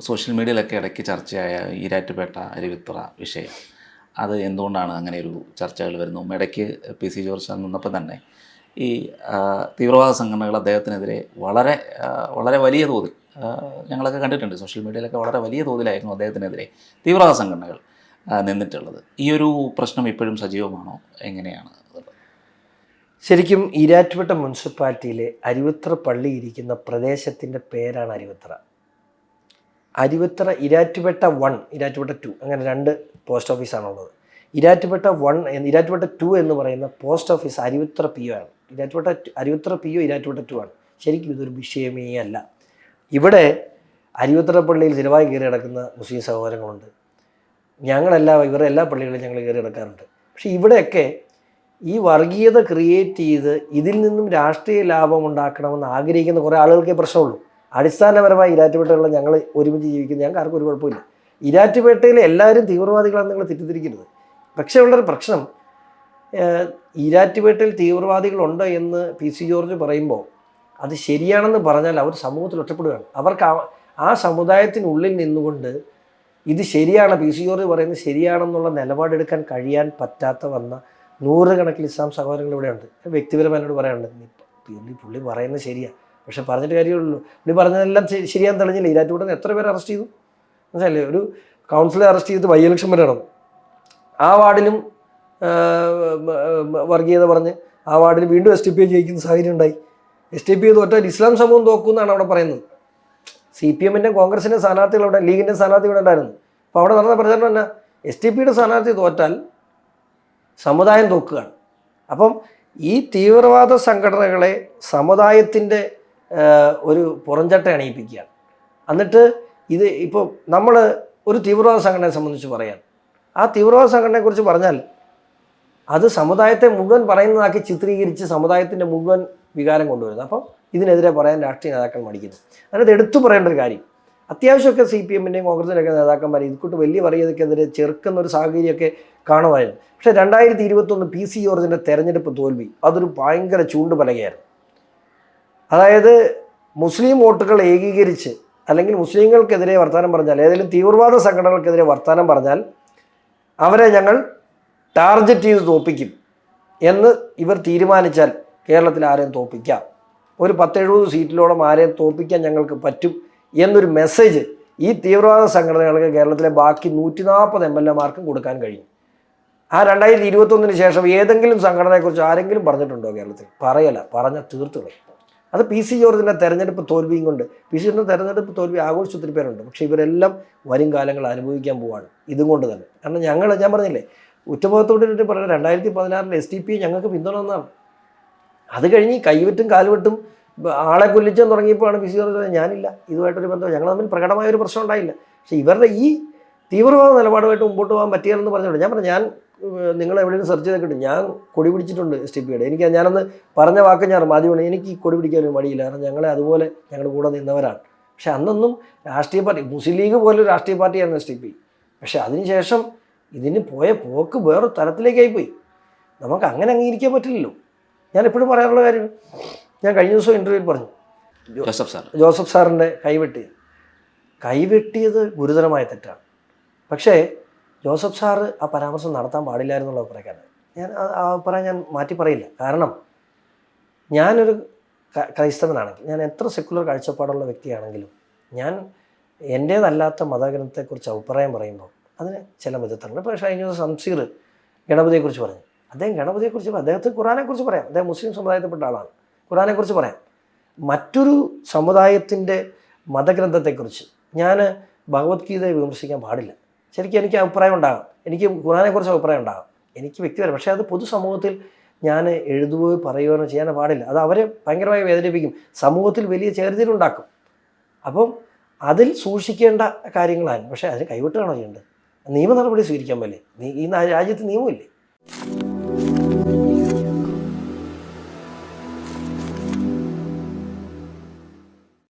Social മീഡിയയിലൊക്കെ ഇടയ്ക്ക് ചർച്ചയായ ഈരാറ്റുപേട്ട അരുവിത്തുറ വിഷയം. അത് എന്തുകൊണ്ടാണ് അങ്ങനെ ഒരു ചർച്ചകൾ വരുന്നു? ഇടയ്ക്ക് പി സി ജോർജ് നിന്നപ്പോൾ തന്നെ ഈ തീവ്രവാദ സംഘടനകൾ അദ്ദേഹത്തിനെതിരെ വളരെ വളരെ വലിയ തോതിൽ ഞങ്ങളൊക്കെ കണ്ടിട്ടുണ്ട് സോഷ്യൽ മീഡിയയിലൊക്കെ വളരെ വലിയ തോതിലായിരുന്നു അദ്ദേഹത്തിനെതിരെ തീവ്രവാദ സംഘടനകൾ നിന്നിട്ടുള്ളത്. ഈ ഒരു പ്രശ്നം ഇപ്പോഴും സജീവമാണോ? എങ്ങനെയാണ് ശരിക്കും ഈരാറ്റുപേട്ട മുനിസിപ്പാലിറ്റിയിലെ അരുവിത്ര പള്ളി ഇരിക്കുന്ന പ്രദേശത്തിന്റെ പേരാണ് അരുവിത്ര അരുവിത്ര ഇരാറ്റുപേട്ട വൺ ഇരാറ്റുപേട്ട ടു അങ്ങനെ രണ്ട് പോസ്റ്റ് ഓഫീസാണുള്ളത് ഇരാറ്റുപേട്ട വൺ ഇരാറ്റുപേട്ട ടു എന്ന് പറയുന്ന post office Aruvathara P O ആണ്. Erattupetta Aruvathara P O Erattupetta two ആണ്. ശരിക്കും ഇതൊരു വിഷയമേ അല്ല. ഇവിടെ അരുവത്തറ പള്ളിയിൽ സ്ഥിരമായി കയറി കിടക്കുന്ന മുസ്ലിം സഹോദരങ്ങളുണ്ട്. ഞങ്ങളെല്ലാം ഇവരുടെ എല്ലാ പള്ളികളിലും ഞങ്ങൾ കയറി കിടക്കാറുണ്ട് പക്ഷേ ഇവിടെയൊക്കെ ഈ വർഗീയത ക്രിയേറ്റ് ചെയ്ത് ഇതിൽ നിന്നും രാഷ്ട്രീയ ലാഭം ഉണ്ടാക്കണമെന്ന് ആഗ്രഹിക്കുന്ന കുറേ ആളുകൾക്കേ പ്രശ്നമുള്ളൂ. അടിസ്ഥാനപരമായി ഇരാറ്റുപേട്ടയുള്ള ഞങ്ങൾ ഒരുമിച്ച് ജീവിക്കുന്ന. ഞങ്ങൾക്ക് ആർക്കും ഒരു കുഴപ്പമില്ല. ഇരാറ്റുപേട്ടയിൽ എല്ലാവരും തീവ്രവാദികളാണ് നിങ്ങൾ തെറ്റിദ്ധരിക്കരുത്. പക്ഷേ ഉള്ളൊരു പ്രശ്നം ഇരാറ്റുപേട്ടയിൽ തീവ്രവാദികളുണ്ട് എന്ന് പി സി ജോർജ് പറയുമ്പോൾ അത് ശരിയാണെന്ന് പറഞ്ഞാൽ അവർ സമൂഹത്തിൽ ഒറ്റപ്പെടുകയാണ്. അവർക്ക് ആ- സമുദായത്തിനുള്ളിൽ നിന്നുകൊണ്ട് ഇത് ശരിയാണ് പി സി ജോർജ് പറയുന്നത് ശരിയാണെന്നുള്ള നിലപാടെടുക്കാൻ കഴിയാൻ പറ്റാത്ത വന്ന നൂറുകണക്കിന് ഇസ്ലാം സഹോദരങ്ങൾ ഇവിടെയുണ്ട്. വ്യക്തിപരമായിട്ട് പറയാനുണ്ട് പുള്ളി പുള്ളി പറയുന്നത് ശരിയാണ് പക്ഷെ പറഞ്ഞിട്ട് കാര്യമുള്ളൂ. പുള്ളി പറഞ്ഞതെല്ലാം ശരിയാൻ തെളിഞ്ഞില്ല. ഈരാറ്റുകൂടെ എത്ര പേരെ അറസ്റ്റ് ചെയ്തു? മനസ്സിലല്ലേ ഒരു കൗൺസിലറെ അറസ്റ്റ് ചെയ്ത് ബൈ ഇലക്ഷൻ വരെ നടന്നു ആ വാർഡിലും വർഗീയത പറഞ്ഞ് ആ വാർഡിൽ വീണ്ടും എസ് ടി പി ജയിക്കുന്ന സാഹചര്യം ഉണ്ടായി. എസ് ടി പി തോറ്റാൽ ഇസ്ലാം സമൂഹം തോക്കുമെന്നാണ് അവിടെ പറയുന്നത്. സി പി എമ്മിന്റെ കോൺഗ്രസിന്റെ സ്ഥാനാർത്ഥികൾ അവിടെ ലീഗിന്റെ സ്ഥാനാർത്ഥി ഇവിടെ ഉണ്ടായിരുന്നു. അപ്പോൾ അവിടെ നടന്ന പ്രചരണം എന്നാ? എസ് ടി പിയുടെ സ്ഥാനാർത്ഥി തോറ്റാൽ സമുദായം തോക്കുകയാണ്. അപ്പം ഈ തീവ്രവാദ സംഘടനകളെ സമുദായത്തിന്റെ ഒരു പുറംചട്ട അണിയിപ്പിക്കുകയാണ് എന്നിട്ട് ഇത് ഇപ്പോൾ നമ്മൾ ഒരു തീവ്രവാദ സംഘടനയെ സംബന്ധിച്ച് പറയാം ആ തീവ്രവാദ സംഘടനയെക്കുറിച്ച് പറഞ്ഞാൽ അത് സമുദായത്തെ മുഴുവൻ പറയുന്നതാക്കി ചിത്രീകരിച്ച് സമുദായത്തിന്റെ മുഴുവൻ വികാരം കൊണ്ടുവരുന്നത്. അപ്പം ഇതിനെതിരെ പറയാൻ രാഷ്ട്രീയ നേതാക്കൾ മടിക്കുന്നു. അതിനകത്ത് എടുത്തു പറയേണ്ട ഒരു കാര്യം. അത്യാവശ്യമൊക്കെ സി പി എമ്മിന്റെയും കോൺഗ്രസിന്റെയൊക്കെ നേതാക്കന്മാർ ഇതുകൂട്ട് വലിയ വർഗീയതയ്ക്കെതിരെ ചെറുക്കുന്ന ഒരു സാഹചര്യമൊക്കെ കാണുമായിരുന്നു. പക്ഷേ രണ്ടായിരത്തി ഇരുപത്തൊന്ന് പി സി ജോർജിന്റെ തെരഞ്ഞെടുപ്പ് തോൽവി അതൊരു ഭയങ്കര ചൂണ്ടുപലകയായിരുന്നു. അതായത് മുസ്ലിം വോട്ടുകൾ ഏകീകരിച്ച് അല്ലെങ്കിൽ മുസ്ലിങ്ങൾക്കെതിരെ വർത്തമാനം പറഞ്ഞാൽ ഏതെങ്കിലും തീവ്രവാദ സംഘടനകൾക്കെതിരെ വർത്തമാനം പറഞ്ഞാൽ അവരെ ഞങ്ങൾ ടാർഗറ്റ് ചെയ്ത് തോപ്പിക്കും എന്ന് ഇവർ തീരുമാനിച്ചാൽ കേരളത്തിൽ ആരെയും തോപ്പിക്കാം ഒരു പത്തെഴുപത് സീറ്റിലോളം ആരെയും തോപ്പിക്കാൻ ഞങ്ങൾക്ക് പറ്റും എന്നൊരു മെസ്സേജ് ഈ തീവ്രവാദ സംഘടനകൾക്ക് കേരളത്തിലെ ബാക്കി നൂറ്റി നാൽപ്പത് എം എൽ എമാർക്കും കൊടുക്കാൻ കഴിയും. ആ രണ്ടായിരത്തി ഇരുപത്തൊന്നിന് ശേഷം ഏതെങ്കിലും സംഘടനയെക്കുറിച്ച് ആരെങ്കിലും പറഞ്ഞിട്ടുണ്ടോ കേരളത്തിൽ? പറയല പറഞ്ഞ തീർത്തുകളെ അത് പി സി ജോർജിന്റെ തെരഞ്ഞെടുപ്പ് തോൽവിയും കൊണ്ട് പി സി ജോർജിന്റെ തെരഞ്ഞെടുപ്പ് തോൽവി ആഘോഷിച്ച് ഒത്തിരി പേരുണ്ട്. പക്ഷേ ഇവരെല്ലാം വരും കാലങ്ങൾ അനുഭവിക്കാൻ പോവാണ്. ഇതും കൊണ്ട് തന്നെ. കാരണം ഞങ്ങൾ ഞാൻ പറഞ്ഞില്ലേ ഉറ്റമുഖത്തോട്ട് പറയുന്നത് രണ്ടായിരത്തി പതിനാറിൽ എസ് ടി പി ഞങ്ങൾക്ക് പിന്തുണ ഒന്നാണ് അത് കഴിഞ്ഞ് കൈവിട്ടും കാലുവെട്ടും ആളെ കൊല്ലിച്ചെന്ന് തുടങ്ങിയപ്പോഴാണ് പി സി ജോർജ് ഞാനില്ല ഇതുമായിട്ടൊരു ബന്ധം ഞങ്ങൾ തമ്മിൽ പ്രകടമായ ഒരു പ്രശ്നം ഉണ്ടായില്ല. പക്ഷേ ഇവരുടെ ഈ തീവ്രവാദ നിലപാടുമായിട്ട് മുമ്പോട്ട് പോകാൻ പറ്റിയാലെന്ന് പറഞ്ഞോളൂ ഞാൻ പറഞ്ഞു ഞാൻ നിങ്ങൾ എവിടെയെങ്കിലും സെർച്ച് ചെയ്തിട്ടുണ്ട് ഞാൻ കൊടി പിടിച്ചിട്ടുണ്ട് സ്റ്റിപ്പിയുടെ. എനിക്ക് ഞാനന്ന് പറഞ്ഞ വാക്ക് ഞാൻ മാധ്യമമാണ് എനിക്ക് ഈ കൊടി പിടിക്കാനൊരു മടിയില്ല. കാരണം ഞങ്ങളെ അതുപോലെ ഞങ്ങളുടെ കൂടെ നിന്നവരാണ്. പക്ഷെ അന്നൊന്നും രാഷ്ട്രീയ പാർട്ടി മുസ്ലിം ലീഗ് പോലെ ഒരു രാഷ്ട്രീയ പാർട്ടിയായിരുന്നു എസ് ടി പി പക്ഷെ അതിനുശേഷം ഇതിന് പോയ പോക്ക് വേറൊരു തരത്തിലേക്കായി പോയി നമുക്ക് അങ്ങനെ അംഗീകരിക്കാൻ പറ്റില്ലല്ലോ. ഞാൻ എപ്പോഴും പറയാനുള്ള കാര്യം ഞാൻ കഴിഞ്ഞ ദിവസം ഇന്റർവ്യൂവിൽ പറഞ്ഞു. ജോസഫ് സാർ ജോസഫ് സാറിന്റെ കൈവെട്ടി. കൈവെട്ടിയത് ഗുരുതരമായ തെറ്റാണ്. പക്ഷേ ജോസഫ് സാറ് ആ പരാമർശം നടത്താൻ പാടില്ലായിരുന്നുള്ള അഭിപ്രായക്കാരൻ. ഞാൻ ആ അഭിപ്രായം ഞാൻ മാറ്റി പറയില്ല. കാരണം ഞാനൊരു ക്രൈസ്തവനാണെങ്കിൽ ഞാൻ എത്ര സെക്കുലർ കാഴ്ചപ്പാടുള്ള വ്യക്തിയാണെങ്കിലും ഞാൻ എന്റേതല്ലാത്ത മതഗ്രന്ഥത്തെക്കുറിച്ച് അഭിപ്രായം പറയുമ്പോൾ അതിന് ചില വിധത്തിലുണ്ട് പക്ഷേ ദിവസം സംസീർ ഗണപതിയെക്കുറിച്ച് പറഞ്ഞു. അദ്ദേഹം ഗണപതിയെക്കുറിച്ച് അദ്ദേഹത്തെ ഖുറാനെക്കുറിച്ച് പറയാം. അദ്ദേഹം മുസ്ലിം സമുദായത്തിൽപ്പെട്ട ആളാണ്. ഖുറാനെക്കുറിച്ച് പറയാം. മറ്റൊരു സമുദായത്തിന്റെ മതഗ്രന്ഥത്തെക്കുറിച്ച് ഞാൻ ഭഗവത്ഗീതയെ വിമർശിക്കാൻ പാടില്ല. ശരിക്കും എനിക്ക് അഭിപ്രായം ഉണ്ടാകാം. എനിക്ക് ഖുറാനെക്കുറിച്ച് അഭിപ്രായം ഉണ്ടാകാം. എനിക്ക് വ്യക്തിപരം പക്ഷേ അത് പൊതുസമൂഹത്തിൽ ഞാൻ എഴുതുകയോ പറയുകയോ ചെയ്യാൻ പാടില്ല. അത് അവരെ ഭയങ്കരമായി വേദനിപ്പിക്കും. സമൂഹത്തിൽ വലിയ ചേർതിലുണ്ടാക്കും അപ്പം അതിൽ സൂക്ഷിക്കേണ്ട കാര്യങ്ങളാണ്. പക്ഷേ അതിന് കൈവിട്ടുകയാണോ ചെയ്യേണ്ടത്? നിയമ നടപടി സ്വീകരിക്കാൻ പറ്റില്ലേ? ഈ രാജ്യത്ത് നിയമമില്ലേ?